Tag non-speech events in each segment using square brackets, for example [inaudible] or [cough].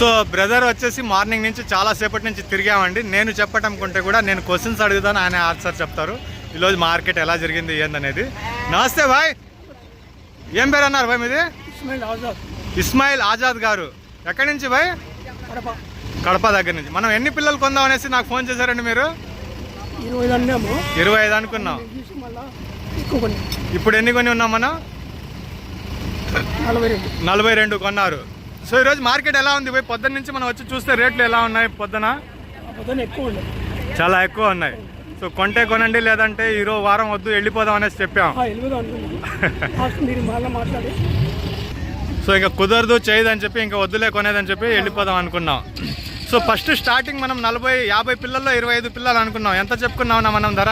So brother వచ్చేసి morning నుంచి చాలా సేపటి నుంచి తిరిగామండి. నేను చెప్పటం కొంటే కూడా నేను క్వశ్చన్స్ అడుగుతాను ఆయన ఆన్సర్ చెప్తారు. ఈరోజు మార్కెట్ ఎలా జరిగింది ఏందనేది. నమస్తే భాయ్. ఏం పేరు అన్నారు భాయ్ మీది? ఇస్మాయిల్ ఆజాద్. ఇస్మాయిల్ ఆజాద్ గారు. ఎక్కడి నుంచి భాయ్? కడప. దగ్గర నుంచి. మనం ఎన్ని పిల్లలు కొందాం అనేసి నాకు ఫోన్ చేశారండి మీరు? ఇరవై ఐదు అనుకున్నాం. ఇప్పుడు ఎన్ని కొని ఉన్నాం మనం? నలభై రెండు కొన్నారు. సో ఈరోజు మార్కెట్ ఎలా ఉంది? పోయి పొద్దున్న నుంచి మనం వచ్చి చూస్తే రేట్లు ఎలా ఉన్నాయి పొద్దున? ఎక్కువ ఉండదు చాలా ఎక్కువ ఉన్నాయి. సో కొంటే కొనండి లేదంటే ఈరోజు వారం వద్దు వెళ్ళిపోదాం అనేసి చెప్పాం. సో ఇంకా కుదరదు చేయదని చెప్పి ఇంకా వద్దులే కొనేదని చెప్పి వెళ్ళిపోదాం అనుకున్నాం. సో ఫస్ట్ స్టార్టింగ్ మనం నలభై యాభై పిల్లల్లో ఇరవై ఐదు పిల్లలు అనుకున్నాం. ఎంత చెప్పుకున్నాం మనం ధర?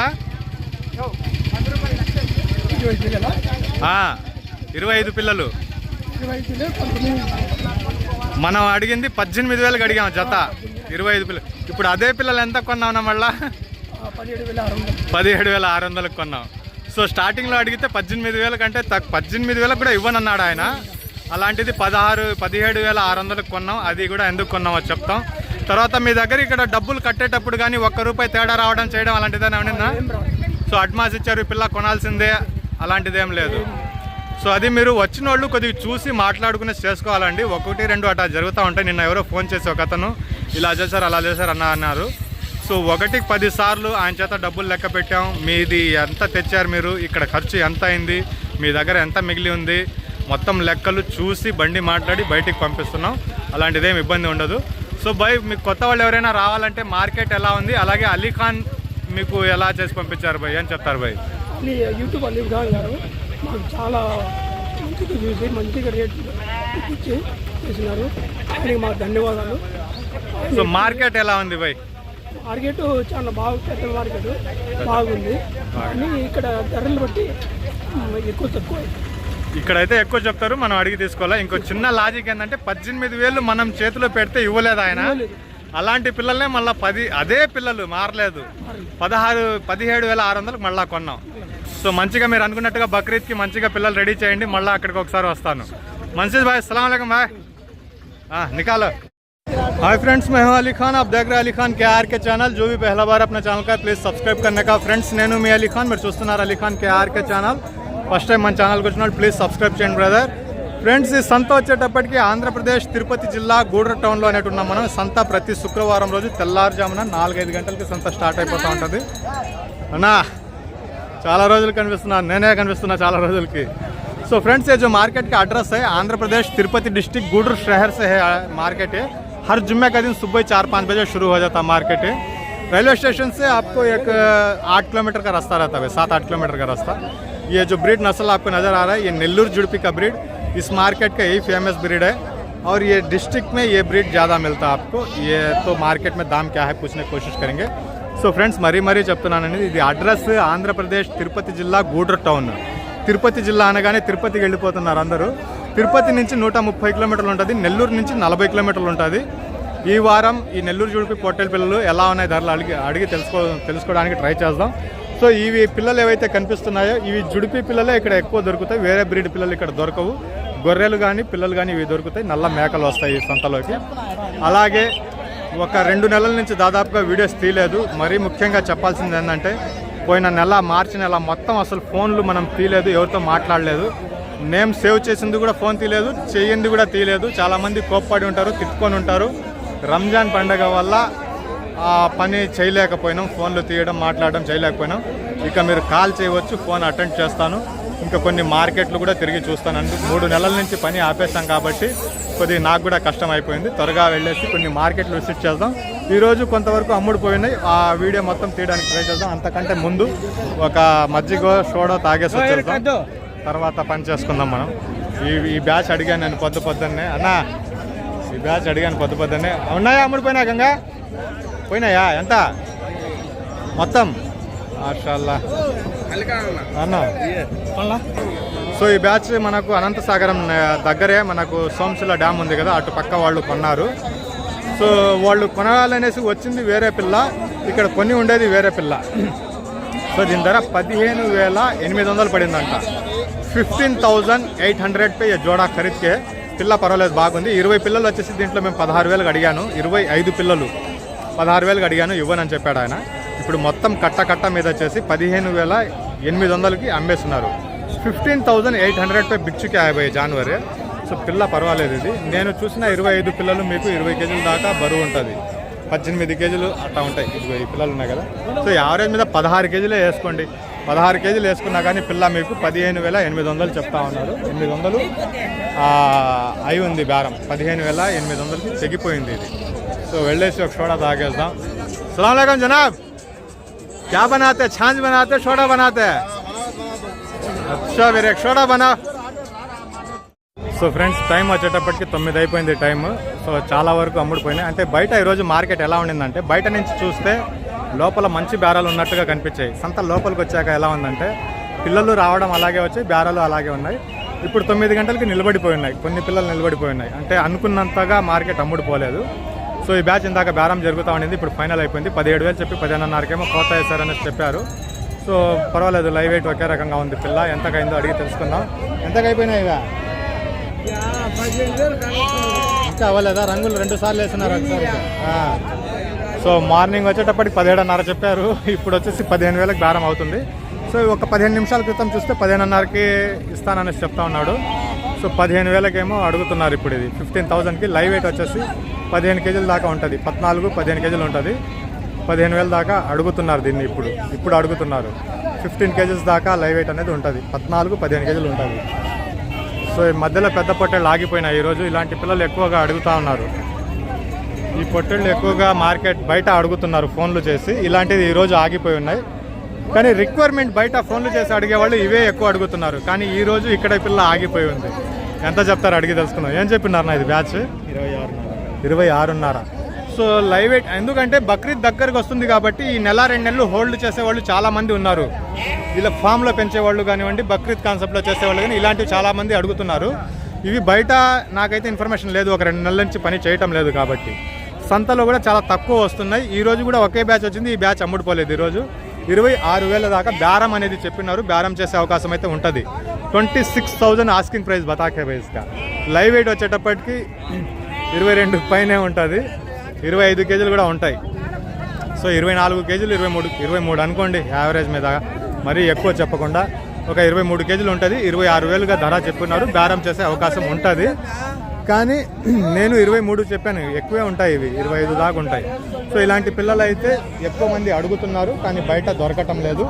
ఇరవై ఐదు పిల్లలు? మనం అడిగింది పద్దెనిమిది వేలకు అడిగాం జత. ఇరవై ఐదు పిల్లలు ఇప్పుడు అదే పిల్లలు ఎంత కొన్నాం మళ్ళా? పదిహేడు వేల ఆరు వందలకు కొన్నాం. సో స్టార్టింగ్లో అడిగితే పద్దెనిమిది వేల కంటే తక్కువ పద్దెనిమిది వేలకు కూడా ఇవ్వనన్నాడు ఆయన. అలాంటిది పదహారు పదిహేడు వేల ఆరు వందలకు కొన్నాం. అది కూడా ఎందుకు కొన్నామో చెప్తాం. తర్వాత మీ దగ్గర ఇక్కడ డబ్బులు కట్టేటప్పుడు కానీ ఒక్క రూపాయి తేడా రావడం చేయడం అలాంటిదేనా సో అడ్మాస్ ఇచ్చారు ఈ పిల్ల కొనాల్సిందే. అలాంటిదేం లేదు. సో అది మీరు వచ్చిన వాళ్ళు కొద్దిగా చూసి మాట్లాడుకుని చేసుకోవాలండి. ఒకటి రెండు అట్లా జరుగుతూ ఉంటాయి. నిన్న ఎవరో ఫోన్ చేసి ఒక అతను ఇలా చేశారు అలా చేశారు అన్న అన్నారు. సో ఒకటికి పది సార్లు ఆయన చేత డబ్బులు లెక్క పెట్టాం. మీది ఎంత తెచ్చారు మీరు? ఇక్కడ ఖర్చు ఎంత అయింది? మీ దగ్గర ఎంత మిగిలి ఉంది? మొత్తం లెక్కలు చూసి బండి మాట్లాడి బయటికి పంపిస్తున్నాం. అలాంటిదేం ఇబ్బంది ఉండదు. సో బై మీకు కొత్త వాళ్ళు ఎవరైనా రావాలంటే మార్కెట్ ఎలా ఉంది? అలాగే అలీఖాన్ మీకు ఎలా చేసి పంపించారు భయ్ అని చెప్తారు భయ్ యూట్యూబ్ అలీఖాన్ గారు. మాకు చాలా మంచిగా చూసి మంచిగా రేట్ ఇచ్చి చేసినారు. ఆయనకి మాకు ధన్యవాదాలు. సో మార్కెట్ ఎలా ఉంది భయ్ మార్కెట్ చాలా బాగా పెద్ద మార్కెట్. బాగుంది. కానీ ఇక్కడ ధరలు బట్టి ఎక్కువ తక్కువ. ఇక్కడైతే ఎక్కువ చెప్తారు మనం అడిగి తీసుకోవాలా. ఇంకో చిన్న లాజిక్ ఏంటంటే పద్దెనిమిది వేలు మనం చేతిలో పెడితే ఇవ్వలేదు ఆయన. అలాంటి పిల్లల్నే మళ్ళీ పది అదే పిల్లలు మారలేదు. పదహారు పదిహేడు వేల ఆరు వందలకు మళ్ళీ కొన్నాం. సో మంచిగా మీరు అనుకున్నట్టుగా బక్రీద్కి మంచిగా పిల్లలు రెడీ చేయండి మళ్ళీ అక్కడికి ఒకసారి వస్తాను మంచిది బాయ్ అస్సలం బాయ్ निकालो हाय फ्रेंड्स मैं हूं अली खान आप देख रहे हैं अली खान के आर के चैनल जो भी पहला बार अपना चैनल का प्लीज़ सब्सक्राइब करने का ఫ్రెండ్స్ నేను మీ అలీ ఖాన్ మీరు చూస్తున్నారు Ali Khan K R K channel first time మన ఛానల్కి వచ్చినప్పుడు ప్లీజ్ సబ్స్క్రైబ్ చేయండి బ్రదర్ ఫ్రెండ్స్ ఈ సంత వచ్చేటప్పటికి ఆంధ్రప్రదేశ్ తిరుపతి జిల్లా గూడూరు టౌన్లో అనేటు ఉన్నాం మనం సంత ప్రతి శుక్రవారం రోజు తెల్లారుజామున నాలుగైదు గంటలకి సంత స్టార్ట్ అయిపోతూ ఉంటుంది అన్నా చాలా రోజులు కనిపిస్తున్నాను నేనే కనిపిస్తున్నా చాలా రోజులకి सो फ्रेंड्स ये जो मार्केट का एड्रेस है आंध्र प्रदेश तिरुपति डिस्ट्रिक्ट गुडूर शहर से है मार्केट है हर जुम्मे का दिन सुबह चार पाँच बजे शुरू हो जाता है मार्केट है रेलवे स्टेशन से आपको एक आठ किलोमीटर का रास्ता रहता है सात आठ किलोमीटर का रास्ता ये जो ब्रीड नस्ल आपको नज़र आ रहा है ये नेल्लूर जुड़पी का ब्रीड इस मार्केट का यही फेमस ब्रीड है और ये डिस्ट्रिक्ट में ये ब्रीड ज़्यादा मिलता है आपको ये तो मार्केट में दाम क्या है पूछने की कोशिश करेंगे సో ఫ్రెండ్స్ మరీ మరీ చెప్తున్నానండి ఇది అడ్రస్ ఆంధ్రప్రదేశ్ తిరుపతి జిల్లా గూడూరు టౌన్. తిరుపతి జిల్లా అనగానే తిరుపతికి వెళ్ళిపోతున్నారు అందరూ. తిరుపతి నుంచి నూట ముప్పై కిలోమీటర్లు ఉంటుంది నెల్లూరు నుంచి నలభై కిలోమీటర్లు ఉంటుంది. ఈ వారం ఈ నెల్లూరు జుడిపి పొట్టెల పిల్లలు ఎలా ఉన్నాయి ధరలు అడిగి అడిగి తెలుసుకో తెలుసుకోవడానికి ట్రై చేద్దాం. సో ఇవి పిల్లలు ఏవైతే కనిపిస్తున్నాయో ఇవి జుడిపి పిల్లలే ఇక్కడ ఎక్కువ దొరుకుతాయి. వేరే బ్రీడ్ పిల్లలు ఇక్కడ దొరకవు. గొర్రెలు కానీ పిల్లలు కానీ ఇవి దొరుకుతాయి. నల్ల మేకలు వస్తాయి సొంతలోకి సంతలోకి. అలాగే ఒక రెండు నెలల నుంచి దాదాపుగా వీడియోస్ తీయలేదు. మరీ ముఖ్యంగా చెప్పాల్సింది ఏంటంటే పోయిన నెల మార్చి నెల మొత్తం అసలు ఫోన్లు మనం తీయలేదు ఎవరితో మాట్లాడలేదు. నేమ్ సేవ్ చేసింది కూడా ఫోన్ తీయలేదు చేయింది కూడా తీయలేదు. చాలామంది కోప్పడి ఉంటారు తిట్టుకొని ఉంటారు. రంజాన్ పండగ వల్ల ఆ పని చేయలేకపోయినాం. ఫోన్లు తీయడం మాట్లాడడం చేయలేకపోయినాం. ఇక మీరు కాల్ చేయవచ్చు ఫోన్ అటెండ్ చేస్తాను. ఇంకా కొన్ని మార్కెట్లు కూడా తిరిగి చూస్తాను. మూడు నెలల నుంచి పని ఆపేస్తాం కాబట్టి కొద్దిగా నాకు కూడా కష్టం అయిపోయింది. త్వరగా వెళ్ళేసి కొన్ని మార్కెట్లు విజిట్ చేద్దాం. ఈరోజు కొంతవరకు అమ్ముడు పోయినాయి. ఆ వీడియో మొత్తం తీయడానికి ట్రై చేద్దాం. అంతకంటే ముందు ఒక మజ్జిగో సోడో తాగేసి వచ్చేద్దాం. తర్వాత పని చేసుకుందాం మనం. ఈ ఈ బ్యాచ్ అడిగాను నేను పొద్దు పొద్దున్నే. అన్నా ఈ బ్యాచ్ అడిగాను పొద్దు పొద్దున్నే. ఉన్నాయా అమ్ముడు పోయినా గంగా? పోయినాయా? ఎంత? మొత్తం? మాషాల్లా. అన్నా. సో ఈ బ్యాచ్ మనకు అనంత సాగరం దగ్గరే మనకు సోమశిల డ్యామ్ ఉంది కదా అటు పక్క వాళ్ళు కొన్నారు. సో వాళ్ళు కొనాలనేసి వచ్చింది వేరే పిల్ల ఇక్కడ కొని ఉండేది వేరే పిల్ల. సో దీని ధర పదిహేను వేల ఎనిమిది వందలు పడిందంట. ఫిఫ్టీన్ థౌజండ్ ఎయిట్ హండ్రెడ్ పే జోడా ఖరీద్కే. పిల్ల పర్వాలేదు బాగుంది. ఇరవై పిల్లలు వచ్చేసి దీంట్లో మేము పదహారు వేలకు అడిగాను. ఇరవై ఐదు పిల్లలు పదహారు వేలకు అడిగాను ఇవ్వనని చెప్పాడు ఆయన. ఇప్పుడు మొత్తం కట్ట కట్ట మీద వచ్చేసి పదిహేను వేల ఎనిమిది వందలకి అమ్మేస్తున్నారు. ఫిఫ్టీన్ థౌజండ్ ఎయిట్ హండ్రెడ్ పై బిచ్చుకి ఆయాబోయే జనవరి. సో పిల్ల పర్వాలేదు ఇది. నేను చూసిన ఇరవై ఐదు పిల్లలు మీకు ఇరవై కేజీల దాకా బరువు ఉంటుంది. పద్దెనిమిది కేజీలు అట్లా ఉంటాయి. ఇరవై పిల్లలు ఉన్నాయి కదా. సో యావరేజ్ మీద పదహారు కేజీలే వేసుకోండి. పదహారు కేజీలు వేసుకున్నా కానీ పిల్ల మీకు పదిహేను వేల ఎనిమిది వందలు చెప్తా ఉన్నారు. ఎనిమిది వందలు అయి ఉంది బేరం పదిహేను వేల ఎనిమిది వందలకి తెగిపోయింది ఇది. సో వెళ్ళేసి ఒక సోడా తాగేద్దాం. సలాం జనాబ్. క్యా బనాతే? ఛాన్స్ బనాతే? సోడా బనాతే? అచ్చా వేరే ఎక్స్ట్రా బనా సో ఫ్రెండ్స్ టైం వచ్చేటప్పటికి తొమ్మిది అయిపోయింది టైం సో చాలా వరకు అమ్ముడుపోయినాయి అంటే బయట ఈరోజు మార్కెట్ ఎలా ఉండిందంటే బయట నుంచి చూస్తే లోపల మంచి బేరాలు ఉన్నట్టుగా కనిపించాయి. సంత లోపలికి వచ్చాక ఎలా ఉందంటే పిల్లలు రావడం అలాగే వచ్చాయి బేరాలు అలాగే ఉన్నాయి. ఇప్పుడు తొమ్మిది గంటలకి నిలబడిపోయి ఉన్నాయి కొన్ని పిల్లలు నిలబడిపోయి ఉన్నాయి అంటే అనుకున్నంతగా మార్కెట్ అమ్ముడుపోలేదు సో ఈ బ్యాచ్ ఇందాక బేరం జరుగుతూ ఉండింది. ఇప్పుడు ఫైనల్ అయిపోయింది. పదిహేడు వేలు చెప్పి పదిహేనున్నరకేమో కోత వేశారని చెప్పారు. సో పర్వాలేదు లైవ్ వెయిట్ ఒకే రకంగా ఉంది పిల్ల. ఎంతకైందో అడిగి తెలుసుకుందాం. ఎంతకైపోయినాయి ఇక? ఇంకా అవ్వలేదా? రంగులు రెండు సార్లు వేస్తున్నారు ఒకసారి సో మార్నింగ్ వచ్చేటప్పటికి పదిహేడున్నర చెప్పారు. ఇప్పుడు వచ్చేసి పదిహేను వేలకు బేరం అవుతుంది. సో ఒక పదిహేను నిమిషాల క్రితం చూస్తే పదిహేనున్నరకి ఇస్తాననేసి చెప్తా ఉన్నాడు. సో పదిహేను వేలకేమో అడుగుతున్నారు ఇప్పుడు ఇది. ఫిఫ్టీన్ థౌజండ్కి లైవ్ వెయిట్ వచ్చేసి పదిహేను కేజీల దాకా ఉంటుంది. పద్నాలుగు పదిహేను కేజీలు ఉంటుంది. పదిహేను వేల దాకా అడుగుతున్నారు దీన్ని ఇప్పుడు. ఇప్పుడు అడుగుతున్నారు. ఫిఫ్టీన్ కేజీస్ దాకా లైవ్ వెయిట్ అనేది ఉంటుంది. పద్నాలుగు పదిహేను కేజీలు ఉంటుంది. సో ఈ మధ్యలో పెద్ద పొట్టేళ్ళు ఆగిపోయినాయి. ఈరోజు ఇలాంటి పిల్లలు ఎక్కువగా అడుగుతా ఉన్నారు. ఈ పొట్టేళ్ళు ఎక్కువగా మార్కెట్ బయట అడుగుతున్నారు ఫోన్లు చేసి. ఇలాంటిది ఈరోజు ఆగిపోయి ఉన్నాయి. కానీ రిక్వైర్మెంట్ బయట ఫోన్లు చేసి అడిగేవాళ్ళు ఇవే ఎక్కువ అడుగుతున్నారు. కానీ ఈ రోజు ఇక్కడ పిల్ల ఆగిపోయి ఉంది. ఎంత చెప్తారు అడిగి తెలుసుకుందాం. ఏం చెప్పినారు నా ఇది బ్యాచ్? ఇరవై ఆరు ఇరవై ఆరున్నర. సో లైవ్ ఎయిట్ ఎందుకంటే బక్రీద్ దగ్గరకు వస్తుంది కాబట్టి ఈ నెల రెండు నెలలు హోల్డ్ చేసేవాళ్ళు చాలా మంది ఉన్నారు. ఇలా ఫామ్లో పెంచేవాళ్ళు కానివ్వండి బక్రీద్ కాన్సెప్ట్లో చేసేవాళ్ళు కానీ ఇలాంటివి చాలా మంది అడుగుతున్నారు. ఇవి బయట నాకైతే ఇన్ఫర్మేషన్ లేదు ఒక రెండు నెలల నుంచి పని చేయటం లేదు కాబట్టి. సంతలో కూడా చాలా తక్కువ వస్తున్నాయి. ఈ రోజు కూడా ఒకే బ్యాచ్ వచ్చింది ఈ బ్యాచ్ అమ్ముడుపోలేదు ఈరోజు. ఇరవై ఆరు వేల దాకా బేరం అనేది చెప్పినారు బేరం చేసే అవకాశం అయితే ఉంటుంది. Twenty six thousand asking price బతాకే ప్రైస్గా లైవ్ వెయిట్ వచ్చేటప్పటికి ఇరవై రెండు పైనే ఉంటుంది. ఇరవై ఐదు కేజీలు కూడా ఉంటాయి. సో ఇరవై నాలుగు కేజీలు ఇరవై మూడు ఇరవై మూడు అనుకోండి యావరేజ్ మీద. మరీ ఎక్కువ చెప్పకుండా ఒక ఇరవై మూడు కేజీలు ఉంటుంది. ఇరవై ఆరు వేలుగా ధర చెప్పున్నారు బేరం చేసే అవకాశం ఉంటుంది. కానీ నేను ఇరవై మూడు చెప్పాను. ఎక్కువే ఉంటాయి ఇవి. ఇరవై ఐదు దాకా ఉంటాయి. సో ఇలాంటి పిల్లలు అయితే ఎక్కువ మంది అడుగుతున్నారు. కానీ బయట దొరకటం లేదు.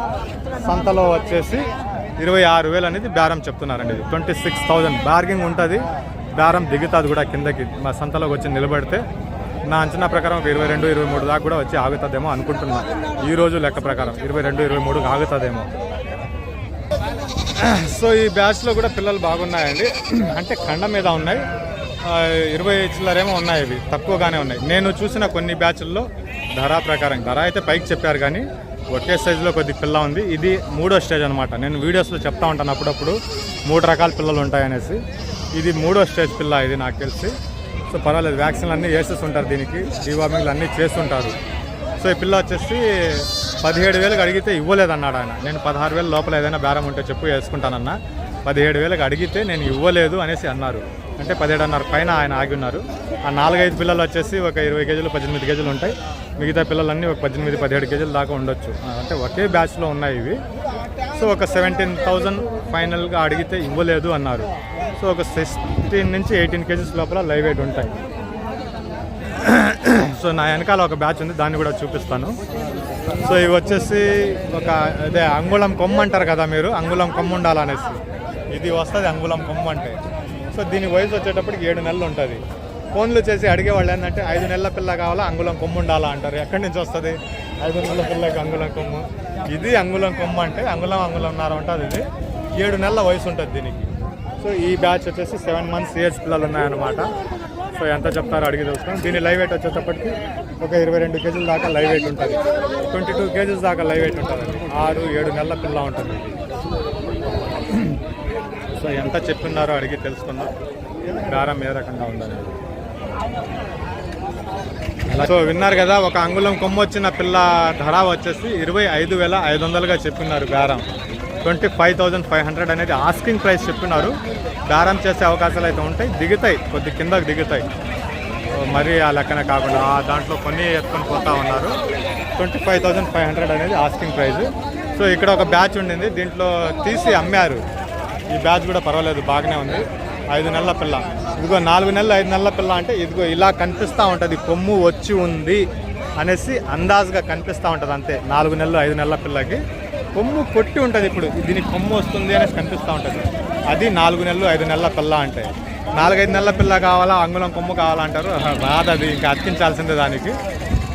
సంతలో వచ్చేసి ఇరవై ఆరు వేలు అనేది బేరం చెప్తున్నారండి. ఇది ట్వంటీ సిక్స్ థౌజండ్. బార్గింగ్ ఉంటుంది. బేరం దిగుతుంది కూడా కిందకి. మా సంతలోకి వచ్చి నిలబడితే నా అంచనా ప్రకారం ఒక ఇరవై రెండు ఇరవై మూడు దాకా కూడా వచ్చి ఆగుతుందేమో అనుకుంటున్నా. ఈ రోజు లెక్క ప్రకారం ఇరవై రెండు ఇరవై మూడు ఆగుతుందేమో. సో ఈ బ్యాచ్లో కూడా పిల్లలు బాగున్నాయండి. అంటే కండ మీద ఉన్నాయి. ఇరవై చిల్లరేమో ఉన్నాయి ఇవి. తక్కువగానే ఉన్నాయి. నేను చూసిన కొన్ని బ్యాచ్ల్లో ధర ప్రకారం ధర అయితే పైకి చెప్పారు కానీ ఒకే సైజులో కొద్ది పిల్ల ఉంది. ఇది మూడో స్టేజ్ అనమాట నేను వీడియోస్లో చెప్తా ఉంటాను అప్పుడప్పుడు. మూడు రకాల పిల్లలు ఉంటాయనేసి. ఇది మూడో స్టేజ్ పిల్ల ఇది నాకు తెలిసి. సో పర్వాలేదు వ్యాక్సిన్లు అన్నీ వేసేస్తుంటారు దీనికి డివార్మింగ్లు అన్నీ చేస్తుంటారు. సో ఈ పిల్ల వచ్చేసి పదిహేడు వేలకు అడిగితే ఇవ్వలేదన్నాడు ఆయన. నేను పదహారు వేల లోపల ఏదైనా బేరం ఉంటే చెప్పు వేసుకుంటానన్నా. పదిహేడు వేలకు అడిగితే నేను ఇవ్వలేదు అనేసి అన్నారు. అంటే పదిహేడున్నర పైన ఆయన ఆగి ఉన్నారు. ఆ నాలుగైదు పిల్లలు వచ్చేసి ఒక ఇరవై కేజీలు పద్దెనిమిది కేజీలు ఉంటాయి. మిగతా పిల్లలన్నీ ఒక పద్దెనిమిది పదిహేడు కేజీల దాకా ఉండొచ్చు. అంటే ఒకే బ్యాచ్లో ఉన్నాయి ఇవి. సో ఒక సెవెంటీన్ థౌజండ్ ఫైనల్గా అడిగితే ఇవ్వలేదు అన్నారు. సో ఒక సిక్స్టీన్ నుంచి ఎయిటీన్ కేజీస్ లోపల లైవ్ వెయిట్ ఉంటాయి. [clears throat] సో నా వెనకాల ఒక బ్యాచ్ ఉంది దాన్ని కూడా చూపిస్తాను. సో ఇవి వచ్చేసి ఒక అదే అంగుళం కొమ్ము అంటారు కదా మీరు అంగుళం కొమ్మ ఉండాలనేసి. ఇది వస్తుంది అంగుళం కొమ్ము అంటే. సో దీని వయసు వచ్చేటప్పటికి ఏడు నెలలు ఉంటుంది. ఫోన్లు చేసి అడిగేవాళ్ళు ఏంటంటే ఐదు నెలల పిల్ల కావాలా? అంగుళం కొమ్మ ఉండాలా? అంటారు. ఎక్కడి నుంచి వస్తుంది? ఐదు నెలల పిల్లకి అంగుళం కొమ్ము. ఇది అంగుళం కొమ్మ అంటే అంగుళం అంగుళం నార ఉంటుంది ఇది. ఏడు నెలల వయసు ఉంటుంది దీనికి. సో ఈ బ్యాచ్ వచ్చేసి సెవెన్ మంత్స్ ఇయర్స్ పిల్లలు ఉన్నాయన్నమాట. సో ఎంత చెప్తారో అడిగి తెలుసుకొని దీని లైవ్ వెయిట్ వచ్చేటప్పటికి ఒక ఇరవై రెండు కేజీల దాకా లైవ్ వెయిట్ ఉంటుంది. ట్వంటీ టూ కేజీస్ దాకా లైవ్ వెయిట్ ఉంటుంది. ఆరు ఏడు నెలల పిల్ల ఉంటుంది. సో ఎంత చెప్తున్నారో అడిగి తెలుసుకుందాం. బేరం ఏ రకంగా ఉందనేది. సో విన్నారు కదా ఒక అంగుళం కొమ్ము వచ్చిన పిల్ల ధర వచ్చేసి ఇరవై ఐదు వేల ఐదు వందలుగా చెప్పినారు బేరం. Twenty five thousand five hundred అనేది ఆస్కింగ్ ప్రైస్ చెప్పినారు బేరం చేసే అవకాశాలు అయితే ఉంటాయి. దిగుతాయి కొద్ది కిందకు దిగుతాయి. మరి ఆ లెక్కన కాకుండా ఆ దాంట్లో కొన్ని ఎత్తుకొని పోతా ఉన్నారు. Twenty five thousand five hundred అనేది ఆస్కింగ్ ప్రైస్. సో ఇక్కడ ఒక బ్యాచ్ ఉండింది. దీంట్లో తీసి అమ్మారు. ఈ బ్యాచ్ కూడా పర్వాలేదు బాగానే ఉంది. ఐదు నెలల పిల్ల. ఇదిగో నాలుగు నెలలు ఐదు నెలల పిల్ల అంటే ఇదిగో ఇలా కనిపిస్తూ ఉంటుంది. కొమ్ము వచ్చి ఉంది అనేసి అందాజుగా కనిపిస్తూ ఉంటుంది అంతే. నాలుగు నెలలు ఐదు నెలల పిల్లకి. కొమ్ము కొట్టి ఉంటుంది ఇప్పుడు. దీనికి కొమ్ము వస్తుంది అనేసి కనిపిస్తూ ఉంటుంది. అది నాలుగు నెలలు ఐదు నెలల పిల్ల అంటే. నాలుగైదు నెలల పిల్ల కావాలా అంగుళం కొమ్ము కావాలంటారు రాదు అది. ఇంకా అతికించాల్సిందే దానికి.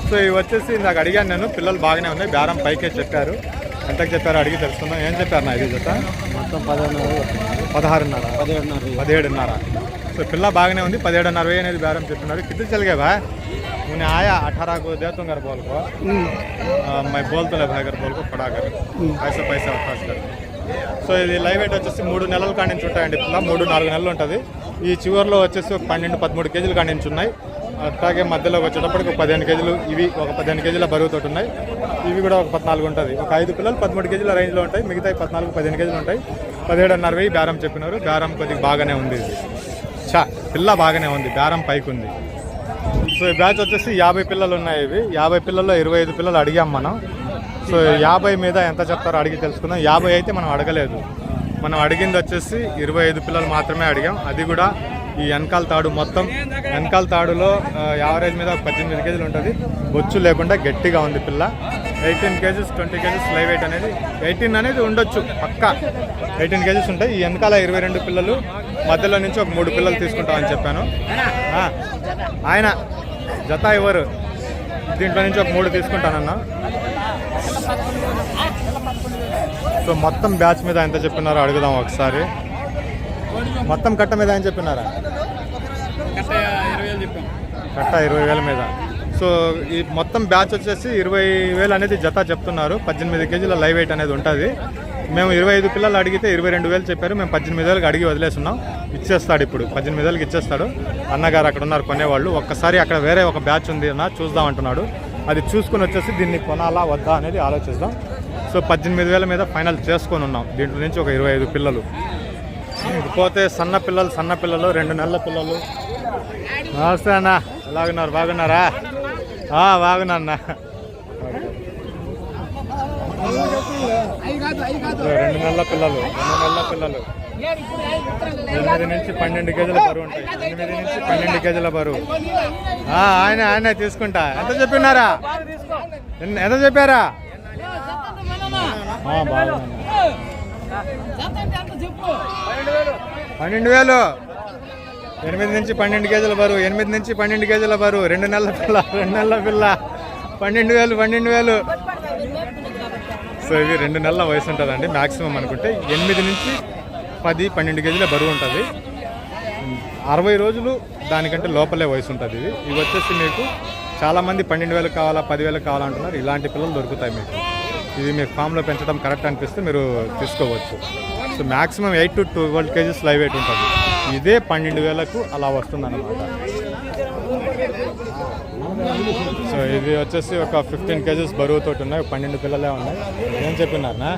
సో ఇవి వచ్చేసి ఇందాక అడిగాను నేను. పిల్లలు బాగానే ఉన్నాయి. బేరం పైకే చెప్పారు. ఎంతకు చెప్పారు అడిగి తెలుసుకుందాం. ఏం చెప్పారు నా ఇది జత? మొత్తం పదహారు పదహారున్నర. పదిహేడున్నర పదిహేడున్నర. సో పిల్ల బాగానే ఉంది. పదిహేడున్నర అనేది బేరం చెప్తున్నారు కింద చలిగేవా నేను ఆయా अठारह को दे दूंगा बोल को आ, मैं बोल तो भाई अगर बोल को पड़ा कर पैसा पैसा ఖర్చు कर సో ఇది లైవ్ వెయిట్ వచ్చేసి మూడు నెలల కాడి నుంచి ఉంటాయండి పిల్ల మూడు నాలుగు నెలలు ఉంటుంది ఈ చివరిలో వచ్చేసి ఒక పన్నెండు పదమూడు కేజీలు కాడి నుంచి ఉన్నాయి అట్లాగే మధ్యలో వచ్చేటప్పటికి ఒక పదిహేను కేజీలు ఇవి ఒక పదిహేను కేజీల బరువుతో ఉన్నాయి ఇవి కూడా ఒక పద్నాలుగు ఉంటుంది ఒక ఐదు పిల్లలు పదమూడు కేజీల రేంజ్లో ఉంటాయి మిగతా పద్నాలుగు పదిహేను కేజీలు ఉంటాయి పదిహేడున్నర వెయ్యి బేరం చెప్పినారు బేరం కొద్దిగా బాగానే ఉంది ఇది చా పిల్ల బాగానే ఉంది బేరం పైకి ఉంది సో ఈ బ్యాచ్ వచ్చేసి యాభై పిల్లలు ఉన్నాయి ఇవి. యాభై పిల్లల్లో ఇరవై ఐదు పిల్లలు అడిగాం మనం. సో యాభై మీద ఎంత చెప్తారో అడిగి తెలుసుకుందాం. యాభై అయితే మనం అడగలేదు. మనం అడిగింది వచ్చేసి ఇరవై ఐదు పిల్లలు మాత్రమే అడిగాం. అది కూడా ఈ వెనకాల తాడు మొత్తం. వెనకాల తాడులో యావరేజ్ మీద పద్దెనిమిది కేజీలు ఉంటుంది. బొచ్చు లేకుండా గట్టిగా ఉంది పిల్ల. Eighteen KGs twenty KGs live weight అనేది. ఎయిటీన్ అనేది ఉండొచ్చు పక్క. ఎయిటీన్ కేజీస్ ఉంటాయి. ఈ వెనకాల ఇరవై రెండు పిల్లలు మధ్యలో నుంచి ఒక మూడు పిల్లలు తీసుకుంటామని చెప్పాను. ఆయన జత ఇవ్వరు దీంట్లో నుంచి ఒక మూడు తీసుకుంటానన్నా. సో మొత్తం బ్యాచ్ మీద ఎంత చెప్పినారో అడుగుదాం ఒకసారి. మొత్తం కట్ట మీద ఏం చెప్పినారా? కట్ట ఇరవై వేల మీద. సో ఈ మొత్తం బ్యాచ్ వచ్చేసి ఇరవై వేలు అనేది జత చెప్తున్నారు. పద్దెనిమిది కేజీల లైవ్ వెయిట్ అనేది ఉంటుంది. మేము ఇరవై ఐదు పిల్లలు అడిగితే ఇరవై రెండు వేలు చెప్పారు. మేము పద్దెనిమిది వేలకు అడిగి వదిలేస్తున్నాం ఇచ్చేస్తాడు ఇప్పుడు. పద్దెనిమిది వేలకు ఇచ్చేస్తాడు. అన్నగారు అక్కడ ఉన్నారు కొనేవాళ్ళు. ఒక్కసారి అక్కడ వేరే ఒక బ్యాచ్ ఉంది అన్న చూద్దాం అంటున్నాడు. అది చూసుకుని వచ్చేసి దీన్ని కొనాలా వద్దా అనేది ఆలోచిస్తాం. సో పద్దెనిమిది వేల మీద ఫైనల్ చేసుకొని ఉన్నాం. దీంట్లో నుంచి ఒక ఇరవై ఐదు పిల్లలు. పోతే సన్న పిల్లలు సన్న పిల్లలు రెండు నెలల పిల్లలు. నమస్తే అన్న. ఎలాగున్నారు? బాగున్నారా? బాగున్నా అన్న ఇదిగో రెండు నెలల పిల్లలు రెండు నెలల పిల్లలు. ఎనిమిది నుంచి పన్నెండు కేజీల బరువు ఉంటాయి. ఎనిమిది నుంచి పన్నెండు కేజీల బరువు. ఆయన ఆయన తీసుకుంటా. ఎంత చెప్పినారా? ఎంత చెప్పారా? పన్నెండు వేలు. ఎనిమిది నుంచి పన్నెండు కేజీల బరువు ఎనిమిది నుంచి పన్నెండు కేజీల బరువు. రెండు నెలల పిల్ల రెండు నెలల పిల్ల. పన్నెండు వేలు పన్నెండు వేలు. సో ఇవి రెండు నెలల వయసు ఉంటుందండి. మ్యాక్సిమం అనుకుంటే ఎనిమిది నుంచి పది పన్నెండు కేజీల బరువు ఉంటుంది. అరవై రోజులు దానికంటే లోపలే వయసు ఉంటుంది ఇది. ఇవి వచ్చేసి మీకు చాలామంది పన్నెండు వేలకు కావాలా పదివేలకు కావాలంటున్నారు ఇలాంటి పిల్లలు దొరుకుతాయి మీకు. ఇది మీరు ఫామ్లో పెంచడం కరెక్ట్ అనిపిస్తే మీరు తీసుకోవచ్చు. So maximum eight to twelve KGs live weight ఉంటుంది. ఇదే పన్నెండు వేలకు అలా వస్తుంది సో ఇది వచ్చేసి ఒక ఫిఫ్టీన్ కేజీస్ బరువుతో ఉన్నాయి పన్నెండు పిల్లలే ఉన్నాయి. ఏం చెప్పినారనా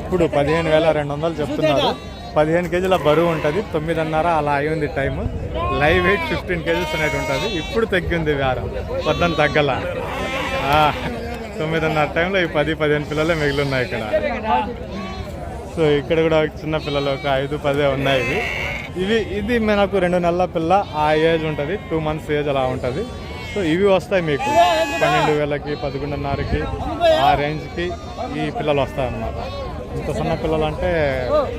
ఇప్పుడు పదిహేను వేల రెండు వందలు చెప్తున్నారు. పదిహేను కేజీల బరువు ఉంటుంది తొమ్మిదిన్నర అలా అయింది time live weight fifteen KGs అనేది ఉంటుంది. ఇప్పుడు తగ్గింది వారం పొద్దున్న తగ్గల. ఆ, తొమ్మిదిన్నర టైంలో ఈ పది పదిహేను పిల్లలే మిగిలి ఉన్నాయి ఇక్కడ. సో ఇక్కడ కూడా చిన్న పిల్లలు ఒక ఐదు పదే ఉన్నాయి ఇవి. ఇవి ఇది మనకు రెండు నెలల పిల్ల ఆ ఏజ్ ఉంటుంది. టూ మంత్స్ ఏజ్ అలా ఉంటుంది. సో ఇవి వస్తాయి మీకు. పన్నెండు వేలకి పదకొండున్నరకి ఆ రేంజ్కి ఈ పిల్లలు వస్తాయి అన్నమాట. ఇంత సన్న పిల్లలు అంటే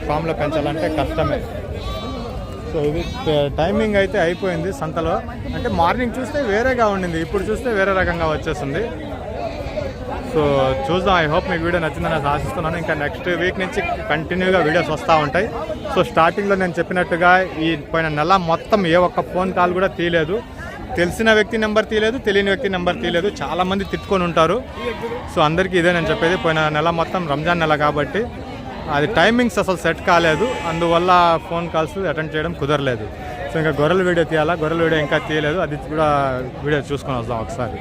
ఫామ్లో పెంచాలంటే కష్టమే. సో ఇది టైమింగ్ అయితే అయిపోయింది సంతలో. అంటే మార్నింగ్ చూస్తే వేరేగా ఉండింది. ఇప్పుడు చూస్తే వేరే రకంగా వచ్చేసింది. సో చూద్దాం. ఐ హోప్ మీకు వీడియో నచ్చిందని ఆశిస్తున్నాను. ఇంకా నెక్స్ట్ వీక్ నుంచి కంటిన్యూగా వీడియోస్ వస్తూ ఉంటాయి. సో స్టార్టింగ్లో నేను చెప్పినట్టుగా ఈ పోయిన నెల మొత్తం ఏ ఒక్క ఫోన్ కాల్ కూడా తీయలేదు. తెలిసిన వ్యక్తి నెంబర్ తీయలేదు తెలియని వ్యక్తి నెంబర్ తీయలేదు. చాలామంది తిట్టుకొని ఉంటారు. సో అందరికీ ఇదే నేను చెప్పేది. పోయిన నెల మొత్తం రంజాన్ నెల కాబట్టి అది టైమింగ్స్ అసలు సెట్ కాలేదు. అందువల్ల ఫోన్ కాల్స్ అటెండ్ చేయడం కుదరలేదు. సో ఇంకా గొర్రెల వీడియో తీయాలా? గొర్రెల వీడియో ఇంకా తీయలేదు. అది కూడా వీడియో చూసుకొని వద్దాం ఒకసారి.